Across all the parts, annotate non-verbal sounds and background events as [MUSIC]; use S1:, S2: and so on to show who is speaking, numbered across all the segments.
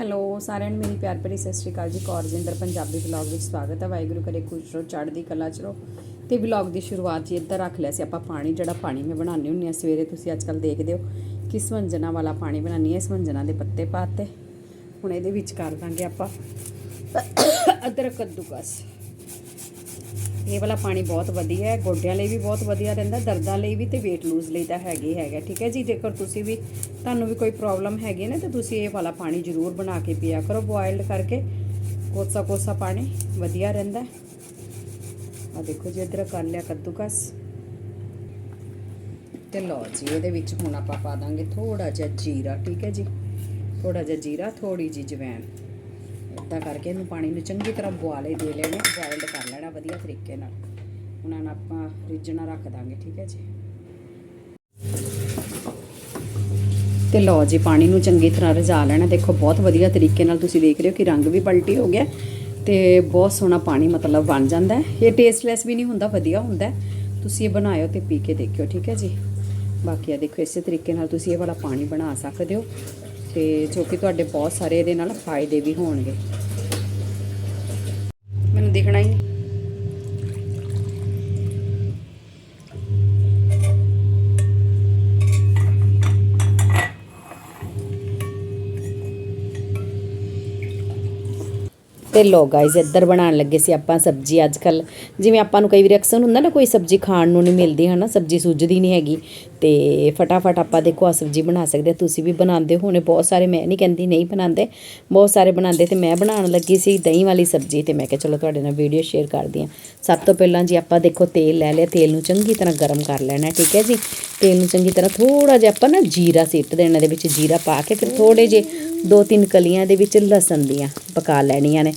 S1: Hello, ਸਾਰਿਆਂ ਨੂੰ ਮੇਰੀ ਪਿਆਰ ਭਰੀ ਸਤਿ ਸ਼੍ਰੀ ਅਕਾਲ ਜੀ। ਕੌਰਜਿੰਦਰ ਪੰਜਾਬੀ ਵਲੌਗ ਵਿੱਚ ਸਵਾਗਤ ਹੈ। ਵਾਹਿਗੁਰੂ ਕਰੇ, ਖੁਸ਼ ਰਹੋ, ਚੜ੍ਹਦੀ ਕਲਾ ਚ ਰਹੋ। ਤੇ ਵਲੌਗ ਦੀ ਸ਼ੁਰੂਆਤ ਜੀ ਇੱਧਰ ਰੱਖ ਲਿਆ ਸੀ ਆਪਾਂ ਪਾਣੀ, ਜਿਹੜਾ ਪਾਣੀ ਮੈਂ ਬਣਾਉਂਦੀ ਹੁੰਦੀ ਆ ਸਵੇਰੇ ਤੁਸੀਂ ਅੱਜ ਕੱਲ ਦੇਖਦੇ ਹੋ ਕਿ ਸਵੰਜਨਾ ਵਾਲਾ ਪਾਣੀ ਬਣਾਉਂਦੀ ਹੈ ਸਵੰਜਨਾ ਦੇ ਪੱਤੇ ਪਾਤੇ ਹੁਣ ਇਹਦੇ ਵਿੱਚ ਕਰ ਦਾਂਗੇ ਆਪਾਂ ਅਦਰਕ ਕੱਦੂਕਸ ਇਹ ਵਾਲਾ ਪਾਣੀ ਬਹੁਤ ਵਧੀਆ ਹੈ, ਗੋਡਿਆਂ ਲਈ ਵੀ ਬਹੁਤ ਵਧੀਆ ਰਹਿੰਦਾ, ਦਰਦਾਂ ਲਈ ਵੀ ਤੇ weight lose ਲਈ ਤਾਂ ਹੈਗੇ ਹੀ ਹੈਗਾ ਠੀਕ ਹੈ ਜੀ? ਜੇਕਰ ਤੁਸੀਂ ਵੀ, ਤੁਹਾਨੂੰ ਵੀ ਕੋਈ ਪ੍ਰੋਬਲਮ ਹੈਗੀ ਨਾ, ਤਾਂ ਤੁਸੀਂ ਇਹ ਵਾਲਾ ਪਾਣੀ ਜ਼ਰੂਰ ਬਣਾ ਕੇ ਪੀਆ ਕਰੋ ਬੋਇਲਡ ਕਰਕੇ, ਕੋਸਾ ਕੋਸਾ ਪਾਣੀ, ਵਧੀਆ ਰਹਿੰਦਾ ਆ ਦੇਖੋ ਜੀ, ਇਧਰ ਕਰ ਲਿਆ ਕੱਦੂਕਸ। ਤੇ ਲਓ ਜੀ, ਇਹਦੇ ਵਿੱਚ ਹੁਣ ਆਪਾਂ ਪਾ ਦਾਂਗੇ ਥੋੜਾ ਜਿਹਾ ਜੀਰਾ, ਠੀਕ ਹੈ ਜੀ? ਥੋੜਾ ਜਿਹਾ ਜੀਰਾ ਥੋੜੀ ਜੀ ਜਵੈਣ। ਇਦਾਂ ਕਰਕੇ ਇਹਨੂੰ ਪਾਣੀ ਨੂੰ ਚੰਗੀ ਤਰ੍ਹਾਂ ਬੁਆਲੇ ਦੇ ਲੈਣੇ ਬੋਇਲਡ ਕਰ ਲੈਣਾ ਵਧੀਆ ਤਰੀਕੇ ਨਾਲ। ਉਹਨਾਂ ਨੂੰ ਆਪਾਂ ਰਿੱਝਣਾ ਰੱਖ ਦਾਂਗੇ, ਠੀਕ ਹੈ ਜੀ? ਤੇ ਲਓ ਜੀ, ਪਾਣੀ ਨੂੰ ਚੰਗੀ ਤਰ੍ਹਾਂ ਰਝਾ ਲੈਣਾ। ਦੇਖੋ, ਬਹੁਤ ਵਧੀਆ ਤਰੀਕੇ ਨਾਲ ਤੁਸੀਂ ਦੇਖ ਰਹੇ ਹੋ ਕਿ ਰੰਗ ਵੀ ਪਲਟੀ ਹੋ ਗਿਆ ਤੇ ਬਹੁਤ ਸੋਹਣਾ ਪਾਣੀ ਮਤਲਬ ਬਣ ਜਾਂਦਾ ਹੈ। ਇਹ ਟੇਸਟਲੈਸ ਵੀ ਨਹੀਂ ਹੁੰਦਾ, ਵਧੀਆ ਹੁੰਦਾ ਤੁਸੀਂ ਇਹ ਬਣਾਇਓ ਤੇ ਪੀ ਕੇ ਦੇਖਿਓ, ਠੀਕ ਹੈ ਜੀ? ਬਾਕੀ ਆ ਦੇਖੋ, ਇਸੇ ਤਰੀਕੇ ਨਾਲ ਤੁਸੀਂ ਇਹ ਵਾਲਾ ਪਾਣੀ ਬਣਾ ਸਕਦੇ ਹੋ। ਤੇ ਜੋ ਕਿ ਤੁਹਾਡੇ ਬਹੁਤ ਸਾਰੇ ਇਹਦੇ ਨਾਲ ਫਾਇਦੇ ਵੀ ਹੋਣਗੇ। ਮੈਨੂੰ ਦਿਖਣਾ ਹੀ ਨਹੀਂ। ਤੇ ਲੋ ਗਾਇਜ਼ ਇੱਧਰ ਬਣਾਉਣ ਲੱਗੇ ਸੀ ਆਪਾਂ ਸਬਜ਼ੀ ਅੱਜ ਕੱਲ ਜਿਵੇਂ ਆਪਾਂ ਨੂੰ ਕਈ ਵਾਰੀ ਅਕਸਰ ਹੁੰਦਾ ਨਾ, ਕੋਈ ਸਬਜ਼ੀ ਖਾਣ ਨੂੰ ਨਹੀਂ ਮਿਲਦੀ, ਹਨਾ? ਸਬਜ਼ੀ ਸੁੱਜਦੀ ਨਹੀਂ ਹੈਗੀ। ਅਤੇ ਫਟਾਫਟ ਆਪਾਂ ਦੇਖੋ ਆ ਸਬਜ਼ੀ ਬਣਾ ਸਕਦੇ ਤੁਸੀਂ ਵੀ ਬਣਾਉਂਦੇ ਹੋਣੇ, ਬਹੁਤ ਸਾਰੇ ਮੈਂ ਨਹੀਂ ਕਹਿੰਦੀ ਨਹੀਂ ਬਣਾਉਂਦੇ, ਬਹੁਤ ਸਾਰੇ ਬਣਾਉਂਦੇ ਤੇ ਮੈਂ ਬਣਾਉਣ ਲੱਗੀ ਸੀ ਦਹੀਂ ਵਾਲੀ ਸਬਜ਼ੀ ਤੇ ਮੈਂ ਕਿਹਾ ਚਲੋ ਤੁਹਾਡੇ ਨਾਲ ਵੀਡੀਓ ਸ਼ੇਅਰ ਕਰਦੀ ਹਾਂ। ਸਭ ਤੋਂ ਪਹਿਲਾਂ ਜੀ ਆਪਾਂ ਦੇਖੋ ਤੇਲ ਲੈ ਲਿਆ, ਤੇਲ ਨੂੰ ਚੰਗੀ ਤਰ੍ਹਾਂ ਗਰਮ ਕਰ ਲੈਣਾ ਠੀਕ ਹੈ ਜੀ। ਤੇਲ ਨੂੰ ਚੰਗੀ ਤਰ੍ਹਾਂ ਥੋੜਾ ਜਿਹਾ ਆਪਾਂ ਨਾ ਜੀਰਾ ਸਿੱਟ ਦੇਣਾ, ਇਹਦੇ ਵਿੱਚ ਜੀਰਾ ਪਾ ਕੇ ਫਿਰ ਥੋੜੇ ਜੇ ਦੋ ਤਿੰਨ ਕਲੀਆਂ ਦੇ ਵਿੱਚ ਲਸਣ ਦੀਆਂ ਪਕਾ ਲੈਣੀਆਂ ਨੇ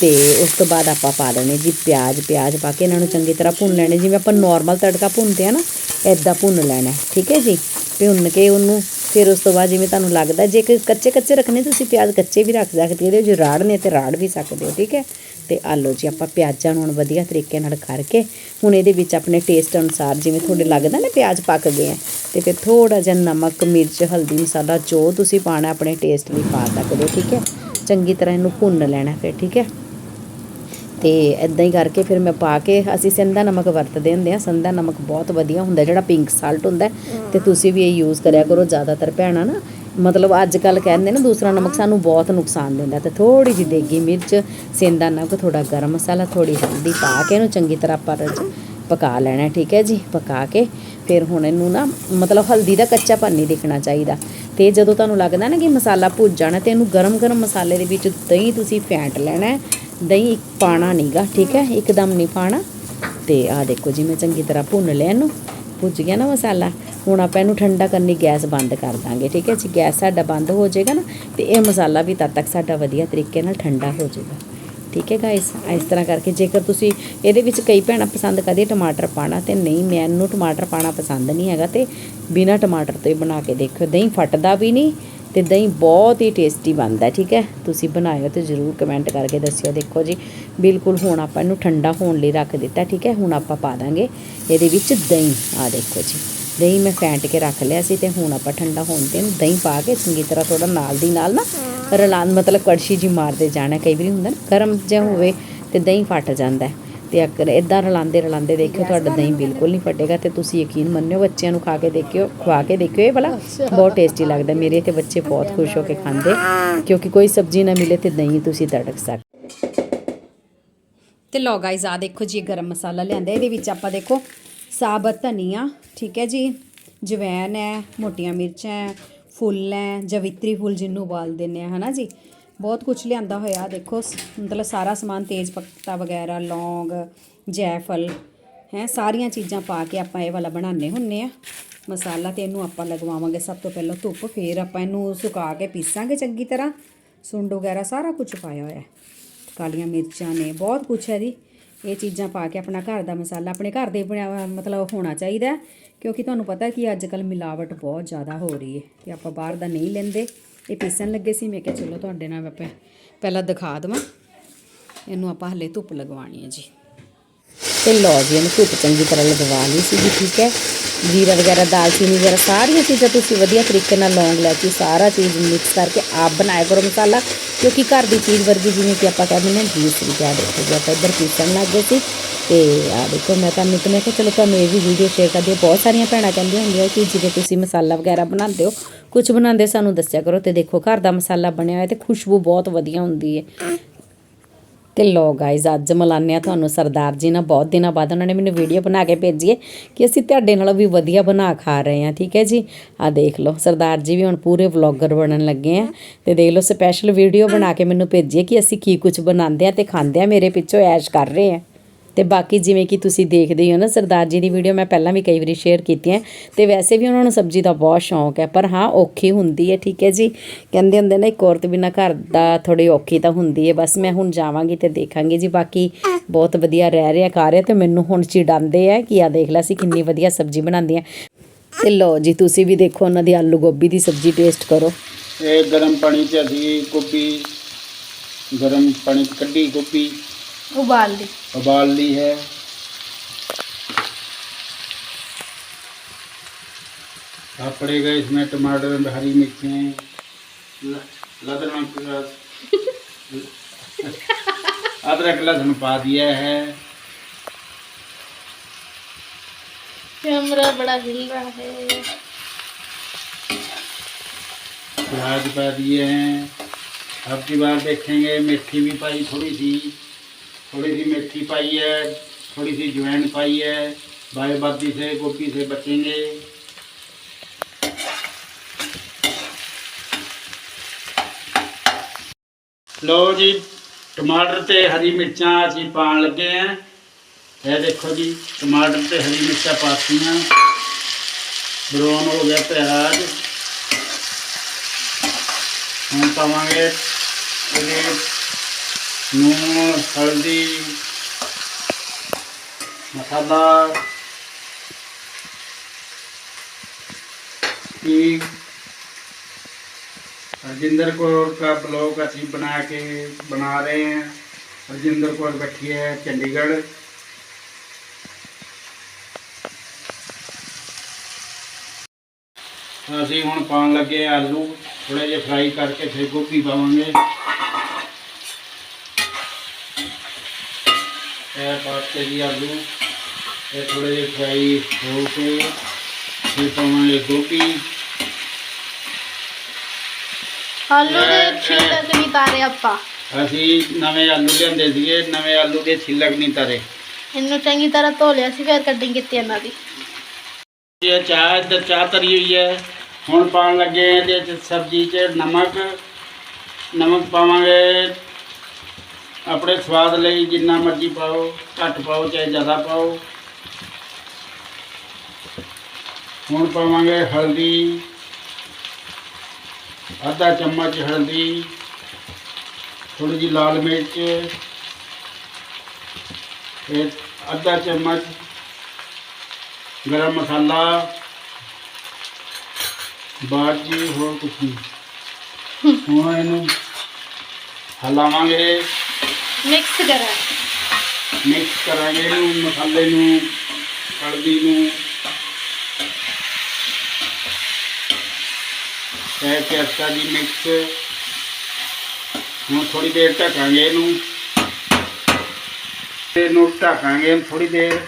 S1: ਤੇ ਉਸ ਤੋਂ ਬਾਅਦ ਆਪਾਂ ਪਾ ਦੇਣੇ ਜੀ ਪਿਆਜ਼ ਪਿਆਜ਼ ਪਾ ਕੇ ਇਹਨਾਂ ਨੂੰ ਚੰਗੀ ਤਰ੍ਹਾਂ ਭੁੰਨ ਲੈਣੇ, ਜਿਵੇਂ ਆਪਾਂ ਨਾਰਮਲ ਤੜਕਾ ਭੁੰਨਦੇ ਆ ਨਾ ਐਦਾਂ ਭੁੰਨ ਲੈਣਾ, ਠੀਕ ਹੈ ਜੀ? ਭੁੰਨ ਕੇ ਉਹਨੂੰ, ਫਿਰ ਉਸ ਤੋਂ ਬਾਅਦ ਜਿਵੇਂ ਤੁਹਾਨੂੰ ਲੱਗਦਾ, ਜੇ ਕੱਚੇ ਕੱਚੇ ਰੱਖਣੇ, ਤੁਸੀਂ ਪਿਆਜ਼ ਕੱਚੇ ਵੀ ਰੱਖ ਸਕਦੇ ਹੋ, ਇਹਦੇ ਵਿੱਚ ਰਾੜਨੇ ਤੇ ਰਾੜ ਵੀ ਸਕਦੇ ਹੋ, ਠੀਕ ਹੈ? ਤੇ ਆਲੋ ਜੀ, ਆਪਾਂ ਪਿਆਜ਼ਾਂ ਨੂੰ ਹੁਣ ਵਧੀਆ ਤਰੀਕੇ ਨਾਲ ਕਰਕੇ, ਹੁਣ ਇਹਦੇ ਵਿੱਚ ਆਪਣੇ ਟੇਸਟ ਅਨੁਸਾਰ ਜਿਵੇਂ ਤੁਹਾਡੇ ਲੱਗਦਾ ਨਾ ਪਿਆਜ਼ ਪੱਕ ਗਏ ਆ, ਤੇ ਫਿਰ ਥੋੜਾ ਜਿਹਾ ਨਮਕ, ਮਿਰਚ, ਹਲਦੀ, ਮਸਾਲਾ, ਜੋ ਤੁਸੀਂ ਪਾਣਾ ਆਪਣੇ ਟੇਸਟ ਲਈ ਪਾ ਸਕਦੇ ਹੋ, ਠੀਕ ਹੈ? ਚੰਗੀ ਤਰ੍ਹਾਂ ਇਹਨੂੰ ਭੁੰਨ ਲੈਣਾ ਫਿਰ, ਠੀਕ ਹੈ? ਤੇ ਇਦਾਂ ਹੀ ਕਰਕੇ ਫਿਰ ਮੈਂ ਪਾ ਕੇ, ਅਸੀਂ ਸੰਧਾ ਨਮਕ ਵਰਤਦੇ ਹੁੰਦੇ ਆ ਸੰਧਾ ਨਮਕ ਬਹੁਤ ਵਧੀਆ ਹੁੰਦਾ, ਜਿਹੜਾ ਪਿੰਕ ਸਾਲਟ ਹੁੰਦਾ ਤੇ ਤੁਸੀਂ ਵੀ ਇਹ ਯੂਜ਼ ਕਰਿਆ ਕਰੋ ਜ਼ਿਆਦਾਤਰ ਭੈਣਾਂ, ਨਾ। ਮਤਲਬ ਅੱਜ ਕੱਲ ਕਹਿੰਦੇ ਨਾ ਦੂਸਰਾ ਨਮਕ ਸਾਨੂੰ ਬਹੁਤ ਨੁਕਸਾਨ ਦਿੰਦਾ, ਤੇ ਥੋੜੀ ਜਿਹੀ ਦੇਗੀ ਮਿਰਚ, ਸਿੰਧਾ ਨਮਕ ਥੋੜਾ ਗਰਮ ਮਸਾਲਾ ਥੋੜੀ ਹਲਦੀ ਪਾ ਕੇ ਇਹਨੂੰ ਚੰਗੀ ਤਰ੍ਹਾਂ ਪਰ ਰਜ- ਪਕਾ ਲੈਣਾ, ਠੀਕ ਹੈ ਜੀ, ਪਕਾ ਕੇ। ਫਿਰ ਹੁਣ ਇਹਨੂੰ ਨਾ, ਮਤਲਬ ਹਲਦੀ ਦਾ ਕੱਚਾਪਨ ਨਹੀਂ ਦਿਖਣਾ ਚਾਹੀਦਾ। ਤੇ ਜਦੋਂ ਤੁਹਾਨੂੰ ਲੱਗਦਾ ਨਾ ਕਿ ਮਸਾਲਾ ਭੁੱਜ ਜਾਣਾ, ਤੇ ਇਹਨੂੰ ਗਰਮ-ਗਰਮ ਮਸਾਲੇ ਦੇ ਵਿੱਚ ਦਹੀਂ ਤੁਸੀਂ ਫੈਂਟ ਲੈਣਾ ਦਹੀਂ ਇੱਕ ਪਾਣਾ ਨਹੀਂਗਾ, ਠੀਕ ਹੈ? ਇੱਕਦਮ ਨਹੀਂ ਪਾਣਾ। ਤੇ ਆਹ ਦੇਖੋ ਜੀ, ਮੈਂ ਚੰਗੀ ਤਰ੍ਹਾਂ ਭੁੰਨ ਲਿਆ ਇਹਨੂੰ। ਭੁੱਜ ਗਿਆ ਨਾ ਮਸਾਲਾ। ਹੁਣ ਆਪਾਂ ਇਹਨੂੰ ਠੰਡਾ ਕਰਨੀ, ਗੈਸ ਬੰਦ ਕਰ ਦਾਂਗੇ, ਠੀਕ ਹੈ ਜੀ? ਗੈਸ ਸਾਡਾ ਬੰਦ ਹੋ ਜਾਏਗਾ ਨਾ, ਤੇ ਇਹ ਮਸਾਲਾ ਵੀ ਤਦ ਤੱਕ ਸਾਡਾ ਵਧੀਆ ਤਰੀਕੇ ਨਾਲ ਠੰਡਾ ਹੋ ਜਾਏਗਾ। ਠੀਕ ਹੈ ਗਾਇਸ ਇਸ ਤਰ੍ਹਾਂ ਕਰਕੇ ਜੇਕਰ ਤੁਸੀਂ ਇਹਦੇ ਵਿੱਚ ਕਈ ਭੈਣਾਂ ਪਸੰਦ ਕਰਦੇ, ਟਮਾਟਰ ਪਾਣਾ ਤੇ ਨਹੀਂ ਮੈਨੂੰ ਟਮਾਟਰ ਪਾਣਾ ਪਸੰਦ ਨਹੀਂ ਹੈਗਾ ਤੇ ਬਿਨਾ ਟਮਾਟਰ ਤੋਂ ਹੀ ਬਣਾ ਕੇ ਦੇਖਿਓ। ਦਹੀਂ ਫਟਦਾ ਵੀ ਨਹੀਂ ਤੇ ਦਹੀਂ ਬਹੁਤ ਹੀ ਟੇਸਟੀ ਬਣਦਾ ਠੀਕ ਹੈ? ਤੁਸੀਂ ਬਣਾਇਓ ਤੇ ਜਰੂਰ ਕਮੈਂਟ ਕਰਕੇ ਦੱਸਿਓ, ਦੇਖੋ ਜੀ। ਬਿਲਕੁਲ ਹੁਣ ਆਪਾਂ ਇਹਨੂੰ ਠੰਡਾ ਹੋਣ ਲਈ ਰੱਖ ਦਿੱਤਾ, ਠੀਕ ਹੈ? ਹੁਣ ਆਪਾਂ ਪਾ ਦਾਂਗੇ ਇਹਦੇ ਵਿੱਚ ਦਹੀਂ। ਆ ਦੇਖੋ ਜੀ, ਦਹੀਂ ਮੈਂ ਫੈਂਟ ਕੇ ਰੱਖ ਲਿਆ ਸੀ ਤੇ ਹੁਣ ਆਪਾਂ ਠੰਡਾ ਹੋਣ ਤੇ ਦਹੀਂ ਪਾ ਕੇ ਚੰਗੀ ਤਰ੍ਹਾਂ ਥੋੜਾ ਨਾਲ ਦੀ ਨਾਲ ਨਾ ਰਲਾ ਮਤਲਬ ਕੜਛੀ ਜੀ ਮਾਰਦੇ ਜਾਣਾ, ਕਈ ਵਾਰੀ ਹੁੰਦਾ ਨਾ, ਗਰਮ ਜਿਹਾ ਹੋਵੇ ਤੇ ਦਹੀਂ ਫਟ ਜਾਂਦਾ ਹੈ। ਤੇ ਅਗਰ ਇਦਾਂ ਰਲਾਉਂਦੇ ਰਲਾਉਂਦੇ ਦੇਖਿਓ ਤੁਹਾਡਾ ਦਹੀਂ ਬਿਲਕੁਲ ਨਹੀਂ ਫਟੇਗਾ ਤੇ ਤੁਸੀਂ ਯਕੀਨ ਮੰਨਿਓ ਬੱਚਿਆਂ ਨੂੰ ਖਾ ਕੇ ਦੇਖਿਓ ਖਵਾ ਕੇ ਦੇਖਿਓ ਇਹ ਵਾਲਾ ਬਹੁਤ ਟੇਸਟੀ ਲੱਗਦਾ। ਮੇਰੇ ਤੇ ਬੱਚੇ ਬਹੁਤ ਖੁਸ਼ ਹੋ ਕੇ ਖਾਂਦੇ ਕਿਉਂਕਿ ਕੋਈ ਸਬਜ਼ੀ ਨਾ ਮਿਲੇ ਤੇ ਦਹੀਂ ਤੁਸੀਂ ਤੜਕ ਸਕਦੇ ਤੇ ਲੋ ਗਾਇਜ਼ ਆ ਦੇਖੋ ਜੀ ਗਰਮ ਮਸਾਲਾ ਲਿਆਂਦਾ। ਇਹਦੇ ਵਿੱਚ ਆਪਾਂ ਦੇਖੋ ਸਾਬਤ ਧਨੀਆ ਠੀਕ ਹੈ ਜੀ? ਜਵੈਨ ਹੈ ਮੋਟੀਆਂ ਮਿਰਚਾਂ ਹੈ ਫੁੱਲ ਹੈ ਜਵਿਤਰੀ ਫੁੱਲ ਜਿਹਨੂੰ ਉਬਾਲ ਦਿੰਦੇ ਆ ਹਨਾ ਜੀ? ਬਹੁਤ ਕੁਝ ਲਿਆਂਦਾ ਹੋਇਆ, ਦੇਖੋ, ਸ- ਮਤਲਬ ਸਾਰਾ ਸਮਾਨ, ਤੇਜ ਪੱਤਾ ਵਗੈਰਾ, ਲੌਂਗ, ਜੈਫਲ, ਹੈ, ਸਾਰੀਆਂ ਚੀਜ਼ਾਂ ਪਾ ਕੇ ਆਪਾਂ ਇਹ ਵਾਲਾ ਬਣਾਉਂਦੇ ਹੁੰਨੇ ਆ। ਮਸਾਲਾ ਤੇ ਇਹਨੂੰ ਆਪਾਂ ਲਗਵਾਵਾਂਗੇ ਸਭ ਤੋਂ ਪਹਿਲਾਂ ਧੁੱਪ, ਫੇਰ ਆਪਾਂ ਇਹਨੂੰ ਸੁਕਾ ਕੇ ਪੀਸਾਂਗੇ ਚੰਗੀ ਤਰ੍ਹਾਂ। ਸੁੰਡ ਵਗੈਰਾ ਸਾਰਾ ਕੁਝ ਪਾਇਆ ਹੋਇਆ ਕਾਲੀਆਂ ਮਿਰਚਾਂ ਨੇ, ਬਹੁਤ ਕੁਛ ਹੈ ਜੀ। ਇਹ ਚੀਜ਼ਾਂ ਪਾ ਕੇ ਆਪਣਾ ਘਰ ਦਾ ਮਸਾਲਾ ਆਪਣੇ ਘਰ ਦੇ ਬਣਿਆ ਮਤਲਬ ਹੋਣਾ ਚਾਹੀਦਾ ਕਿਉਂਕਿ ਤੁਹਾਨੂੰ ਪਤਾ ਕਿ ਅੱਜ ਕੱਲ ਮਿਲਾਵਟ ਬਹੁਤ ਜ਼ਿਆਦਾ ਹੋ ਰਹੀ ਹੈ ਤੇ ਆਪਾਂ ਬਾਹਰ ਦਾ ਨਹੀਂ ਲੈਂਦੇ। ਇਹ ਪੀਸਣ ਲੱਗੇ ਸੀ, ਮੈਂ ਕਿਹਾ ਚਲੋ ਤੁਹਾਡੇ ਨਾਲ ਆਪਾਂ ਪਹਿਲਾਂ ਦਿਖਾ ਦਵਾਂ। ਇਹਨੂੰ ਆਪਾਂ ਹਲੇ ਧੁੱਪ ਲਗਵਾਉਣੀ ਹੈ ਜੀ। ਤੇ ਲਓ ਜੀ, ਇਹਨੂੰ ਧੁੱਪ ਚੰਗੀ ਤਰ੍ਹਾਂ ਲਗਵਾ ਲਈ ਸੀ ਜੀ, ਠੀਕ ਹੈ। ਜੀਰਾ ਵਗੈਰਾ, ਦਾਲਚੀਨੀ ਵਗੈਰਾ, ਸਾਰੀਆਂ ਚੀਜ਼ਾਂ ਤੁਸੀਂ ਵਧੀਆ ਤਰੀਕੇ ਨਾਲ ਲੌਂਗ ਇਲਾਇਚੀ ਸਾਰਾ ਚੀਜ਼ ਮਿਕਸ ਕਰਕੇ ਆਪ ਬਣਾਇਆ ਕਰੋ ਮਸਾਲਾ। ਕਿਉਂਕਿ ਘਰ ਦੀ ਚੀਜ਼ ਵਰਗੀ ਜਿਵੇਂ ਕਿ ਆਪਾਂ ਕਹਿੰਦੇ ਨੇ ਰੀਸ ਵੀ ਕਿਆ ਦੇਖੋ ਜੀ ਆਪਾਂ ਇੱਧਰ ਪੀਸਣ ਲੱਗ ਗਏ ਸੀ ਤੇ ਆ ਦੇਖੋ, ਮੈਂ ਤੁਹਾਨੂੰ ਤੇ ਮੈਂ ਕਿਹਾ ਚਲੋ ਤੁਹਾਨੂੰ ਇਹ ਵੀ ਵੀਡੀਓ ਸ਼ੇਅਰ ਕਰਦੀ ਹਾਂ ਬਹੁਤ ਸਾਰੀਆਂ ਭੈਣਾਂ ਕਹਿੰਦੀਆਂ ਹੁੰਦੀਆਂ ਕਿ ਜਿਵੇਂ ਤੁਸੀਂ ਮਸਾਲਾ ਵਗੈਰਾ ਬਣਾਉਂਦੇ ਹੋ ਕੁਝ ਬਣਾਉਂਦੇ ਸਾਨੂੰ ਦੱਸਿਆ ਕਰੋ ਤੇ ਦੇਖੋ, ਘਰ ਦਾ ਮਸਾਲਾ ਬਣਿਆ ਹੋਇਆ ਤੇ ਖੁਸ਼ਬੂ ਬਹੁਤ ਵਧੀਆ ਹੁੰਦੀ ਹੈ। ਤੇ ਲੋ ਗਾਇਜ਼ ਅੱਜ ਮਿਲਾਨੇ ਆ ਤੁਹਾਨੂੰ ਸਰਦਾਰ ਜੀ ਨਾਲ। ਬਹੁਤ ਦਿਨਾਂ ਬਾਅਦ ਉਹਨਾਂ ਨੇ ਮੈਨੂੰ ਵੀਡੀਓ ਬਣਾ ਕੇ ਭੇਜੀ ਹੈ ਕਿ ਅਸੀਂ ਤੁਹਾਡੇ ਨਾਲੋਂ ਵੀ ਵਧੀਆ ਬਣਾ ਖਾ ਰਹੇ ਹਾਂ, ਠੀਕ ਹੈ ਜੀ? ਆ ਦੇਖ ਲਓ, ਸਰਦਾਰ ਜੀ ਵੀ ਹੁਣ ਪੂਰੇ ਵਲੌਗਰ ਬਣਨ ਲੱਗੇ ਆ ਤੇ ਦੇਖ ਲਓ ਸਪੈਸ਼ਲ ਵੀਡੀਓ ਬਣਾ ਕੇ ਮੈਨੂੰ ਭੇਜੀ ਹੈ ਕਿ ਅਸੀਂ ਕੀ ਕੁਝ ਬਣਾਉਂਦੇ ਆ ਤੇ ਖਾਂਦੇ ਆ ਮੇਰੇ ਪਿੱਛੋਂ ਐਸ਼ ਕਰ ਰਹੇ ਆ ਤੇ ਬਾਕੀ ਜਿਵੇਂ ਕਿ ਤੁਸੀਂ ਦੇਖਦੇ ਹੀ ਹੋ ਨਾ ਸਰਦਾਰ ਜੀ ਦੀ ਵੀਡੀਓ ਮੈਂ ਪਹਿਲਾਂ ਵੀ ਕਈ ਵਾਰੀ ਸ਼ੇਅਰ ਕੀਤੀ ਹੈ ਤੇ ਵੈਸੇ ਵੀ ਉਹਨਾਂ ਨੂੰ ਸਬਜ਼ੀ ਦਾ ਬਹੁਤ ਸ਼ੌਂਕ ਹੈ, ਪਰ ਹਾਂ, ਔਖੀ ਹੁੰਦੀ ਹੈ, ਠੀਕ ਹੈ ਜੀ। ਕਹਿੰਦੇ ਹੁੰਦੇ ਨੇ ਇੱਕ ਔਰਤ ਬਿਨਾਂ ਘਰ ਦਾ ਥੋੜੀ ਔਖੀ ਤਾਂ ਹੁੰਦੀ ਹੈ, ਬਸ ਮੈਂ ਹੁਣ ਜਾਵਾਂਗੀ ਤੇ ਦੇਖਾਂਗੀ ਜੀ। ਬਾਕੀ ਬਹੁਤ ਵਧੀਆ ਰਹਿ ਰਿਹਾ ਖਾ ਰਿਹਾ ਤੇ ਮੈਨੂੰ ਹੁਣ ਚਿੜਾਉਂਦੇ ਆ ਕਿ ਆ ਦੇਖ ਲੈ ਸੀ ਕਿੰਨੀ ਵਧੀਆ ਸਬਜ਼ੀ ਬਣਾਉਂਦੀ ਹੈ। ਤੇ ਲੋ ਜੀ, ਤੁਸੀਂ ਵੀ ਦੇਖੋ ਉਹਨਾਂ ਦੀ ਆਲੂ ਗੋਭੀ ਦੀ ਸਬਜ਼ੀ ਟੇਸਟ ਕਰੋ।
S2: ਇਹ ਗਰਮ ਪਾਣੀ 'ਚ ਅਸੀਂ ਗੋਭੀ, ਗਰਮ ਪਾਣੀ ਕੱਢੀ ਗੋਭੀ।
S3: उबाल ली।
S2: उबाल ली है। अब पड़ेगा इसमें टमाटर हरी मिर्चें लहसुन प्याज। [LAUGHS] अदरक लहसुन पा दिया है।
S3: कैमरा बड़ा हिल रहा है।
S2: प्याज पा दिए हैं। अब की बार देखेंगे मेथी भी पाई थोड़ी सी। थोड़ी सी मेथी पाई है, थोड़ी सी ज्वाइन पाई है भाई बाती से, गोभी से बचेंगे। लो जी, टमाटर ते हरी मिर्चा अस पा लगे हैं। यह देखो जी, टमाटर ते हरी मिर्चा पाती हैं ब्राउन हो गया प्याज। हम पावे ਨੂਣ ਹਲਦੀ ਮਸਾਲਾ ਠੀਕ हरजिंदर कौर का ब्लॉग ਅਸੀਂ ਬਣਾ ਕੇ ਬਣਾ ਰਹੇ हैं हरजिंदर कौर बैठी है चंडीगढ़ ਅਸੀਂ ਹੁਣ ਪਾਉਣ ਲੱਗੇ ਹਾਂ ਆਲੂ ਥੋੜੇ ਜਿਹਾ ਫਰਾਈ ਕਰਕੇ ਫਿਰ ਗੋਭੀ ਪਾਵਾਂਗੇ ਇਹ ਪਾਸਤੇ ਜੀ ਆਲੂ ਇਹ ਥੋੜੇ ਜਿਹੇ ਫਰਾਈ ਹੋ ਕੇ ਫਿਰ ਪਾਵਾਂਗੇ ਗੋਭੀ।
S3: ਆਲੂ ਦੇ ਛਿਲਕ ਨਹੀਂ ਤਾਰੇ ਆਪਾਂ।
S2: ਅਸੀਂ ਨਵੇਂ ਆਲੂ ਲਿਆਂਦੇ ਸੀਗੇ ਨਵੇਂ ਆਲੂ ਦੇ ਛਿਲਕ ਨਹੀਂ ਤਾਰੇ।
S3: ਇਹਨੂੰ ਚੰਗੀ ਤਰ੍ਹਾਂ ਧੋ ਲਿਆ ਸੀ ਫਿਰ ਕੱਟਿੰਗ ਕੀਤੀ ਇਹਨਾਂ ਦੀ।
S2: ਇਹ ਚਾਹ ਇੱਧਰ ਚਾਹ ਤਰੀ ਹੋਈ ਹੈ। ਹੁਣ ਪਾਣ ਲੱਗੇ ਇਹਦੇ ਚ ਸਬਜ਼ੀ ਚ ਨਮਕ। ਨਮਕ ਪਾਵਾਂਗੇ ਆਪਣੇ ਸਵਾਦ ਲਈ ਜਿੰਨਾ ਮਰਜ਼ੀ ਪਾਓ, ਘੱਟ ਪਾਓ, ਚਾਹੇ ਜ਼ਿਆਦਾ ਪਾਓ। ਹੁਣ ਪਾਵਾਂਗੇ ਹਲਦੀ, ਅੱਧਾ ਚਮਚ ਹਲਦੀ ਥੋੜੀ ਜਿਹੀ ਲਾਲ ਮਿਰਚ ਇਹ ਅੱਧਾ ਚਮਚ ਗਰਮ ਮਸਾਲਾ, ਬਾਅਦ ਜੀ ਹੋਰ ਕੁਛ ਨਹੀਂ। ਹੁਣ ਇਹਨੂੰ ਹਲਾਵਾਂਗੇ।
S3: ਮਿਕਸ ਕਰਾਂ।
S2: ਮਿਕਸ ਕਰਾਂਗੇ ਇਹਨੂੰ, ਮਸਾਲੇ ਨੂੰ, ਹਲਦੀ ਨੂੰ। ਇਹ ਕਰਤਾ ਜੀ ਮਿਕਸ। ਹੁਣ ਥੋੜੀ ਦੇਰ ਢਕਾਂਗੇ ਇਹਨੂੰ। ਇਹਨੂੰ ਢਕਾਂਗੇ ਥੋੜੀ ਦੇਰ।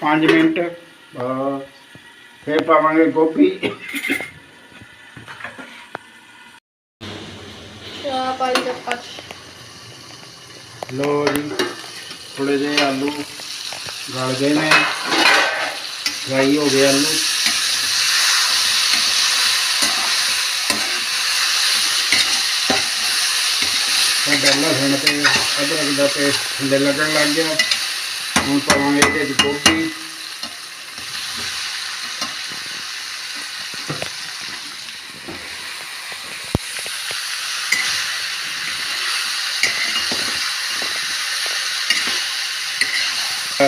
S2: 5 ਮਿੰਟ। ਫਿਰ ਪਾਵਾਂਗੇ ਗੋਭੀ
S3: ਚਾਹ ਪਾਈ ਦਾ ਪੱਕ
S2: ਲੋ ਜੀ ਥੋੜੇ ਜਿਹੇ ਆਲੂ ਗਲ ਗਏ ਨੇ। ਫਰਾਈ ਹੋ ਗਏ ਆਲੂ। ਸਾਡਾ ਲਸਣ ਤੇ ਅਦਰਕ ਦਾ ਪੇਸਟ ਥੱਲੇ ਲੱਗਣ ਲੱਗ ਗਿਆ। ਹੁਣ ਪਾਵਾਂਗੇ ਇਹਦੇ ਵਿੱਚ ਗੋਭੀ।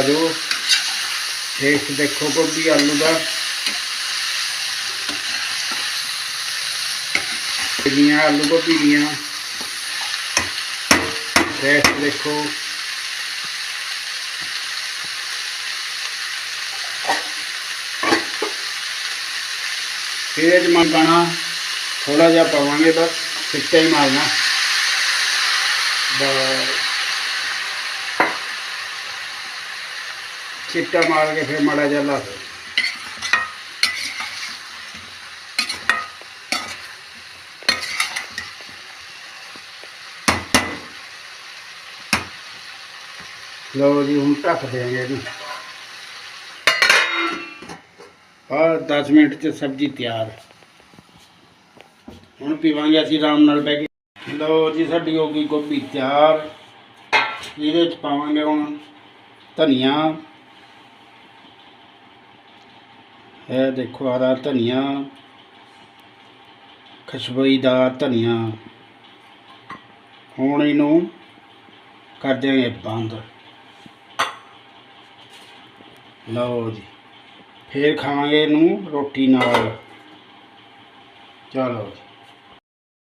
S2: ਆ ਜੋ ਟੇਸਟ ਦੇਖੋ ਗੋਭੀ ਆਲੂ ਦਾ ਦੀਆਂ ਆਲੂ ਗੋਭੀ ਦੀਆਂ ਟੇਸਟ ਦੇਖੋ ਫਿਰ ਇਹ 'ਚ ਮਨ ਪਾਣਾ ਥੋੜਾ ਜਿਹਾ ਪਾਵਾਂਗੇ ਬਸ। ਚਿੱਟਾ ਮਾਰ ਕੇ ਫਿਰ ਮਾੜਾ ਜਿਹਾ ਲਾ ਦਿਓ। ਲਓ ਜੀ, ਹੁਣ ਢੱਕ ਦਿਆਂਗੇ ਇਹਨੂੰ। ਆ 10 ਮਿੰਟ ਚ ਸਬਜ਼ੀ ਤਿਆਰ। ਹੁਣ ਪੀਵਾਂਗੇ ਅਸੀਂ ਆਰਾਮ ਨਾਲ ਬਹਿ ਕੇ। ਲਓ ਜੀ, ਸਾਡੀ ਹੋ ਗਈ ਗੋਭੀ ਤਿਆਰ। ਇਹਦੇ ਚ ਪਾਵਾਂਗੇ ਹੁਣ ਧਨੀਆ। ਇਹ ਦੇਖੋ ਹਰਾ ਧਨੀਆ ਖਸ਼ਬੋਈਦਾਰ ਧਨੀਆ। ਹੁਣ ਇਹਨੂੰ ਕਰ ਦਿਆਂਗੇ ਬੰਦ ਲਓ ਜੀ, ਫੇਰ ਖਾਵਾਂਗੇ ਇਹਨੂੰ ਰੋਟੀ ਨਾਲ। ਚਲੋ ਜੀ।